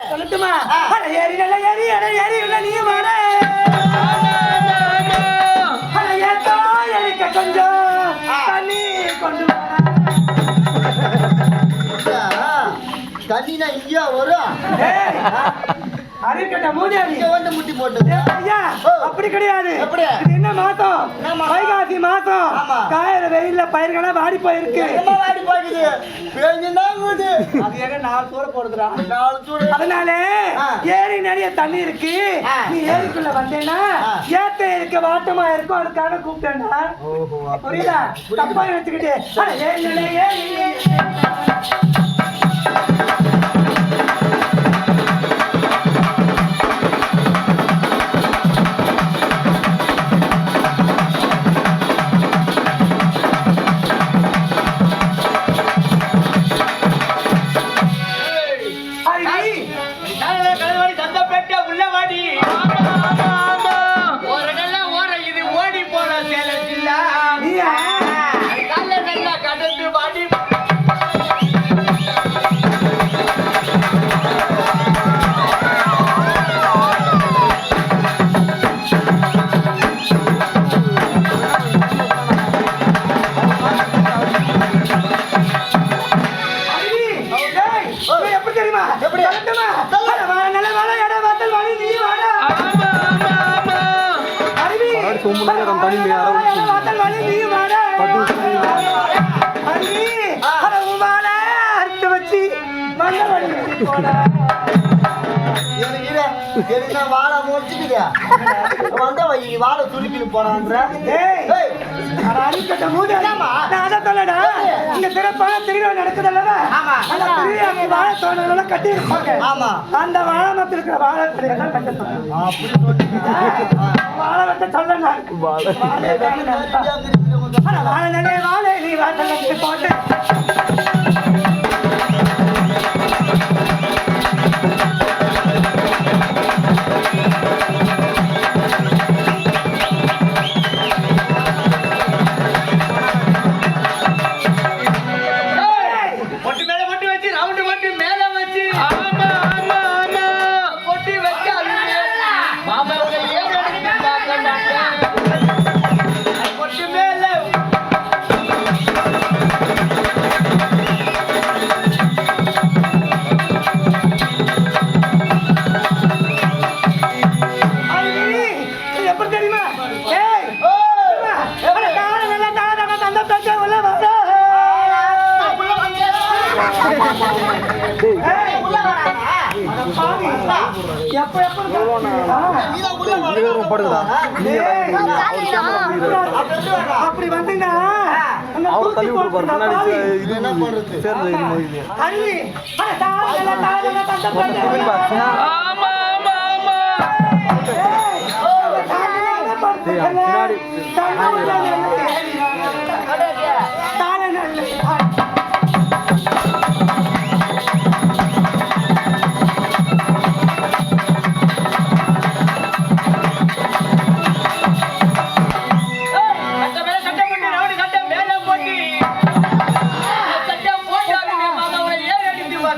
சொல்லட்டுமா? ஏறி நல்ல ஏறி அட ஏறி உள்ள நீ வாட. அட ஏத்தோ எனக்கு கொஞ்சம் தண்ணி கொண்டு தண்ணினா இங்கேயா வரும்? வந்து முட்டி போட்டது ஐயா அப்படி கிடையாது? இது என்ன மாசம்? வைகாசி மாசம். காயிற வெயில்ல பயிர்களெல்லாம் வாடி போயிருக்கு. வாடி அது எங்க நாலு சூட போடுதுடா? நாலு சூடு அதனால. ஏரி நிறைய தண்ணி இருக்கு. நீ ஏரிக்குள்ள வந்தேன்னா. ஏத்த இருக்க வாட்டமா இருக்கும் அதுக்காக கூப்பிட்டேன்டா. புரியுதா? தப்பா வச்சுக்கிட்டு அட, ஏரி ஏரி அறுத்து வச்சு மண்ணை வடிகட்டி போடா. நான் வாழை முடிச்சுக்குது வந்த வை வாழை சுருக்கின்னு போனான்ற ஏய், ஏய், அட, அரிக்கட்ட மூடு. நான் அதை சொல்லடா. இங்க சிறப்பான திருவிழா நடக்குது அல்லவா? ஆமா. அந்த திருவிழாக்கு வாழை தோரணங்கள்லாம் கட்டி இருப்பாங்க. ஆமா அந்த வாழை மரத்தில் இருக்கிற வாழை தடியெல்லாம் கட்ட சொல்லுங்க. அப்படி வாழை வெட்ட. வாழை வாழை வாழை, நீ போட்டு. பொட்டு அப்படி வந்தீங்கன்னா உன்னை தூக்கி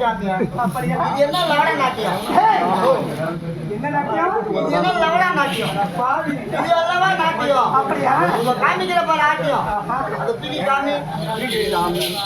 காமியா. அப்படியா? இது என்ன லவட நாட்டியம் ஏய், என்ன நாட்டியம்? இது என்ன லவட நாட்டியம் பாவி. இது அல்லவா நாட்டியம் அப்படியா? உங்க காமிக்கிற பாரு ஆட்டியம் அது தூக்கி காமி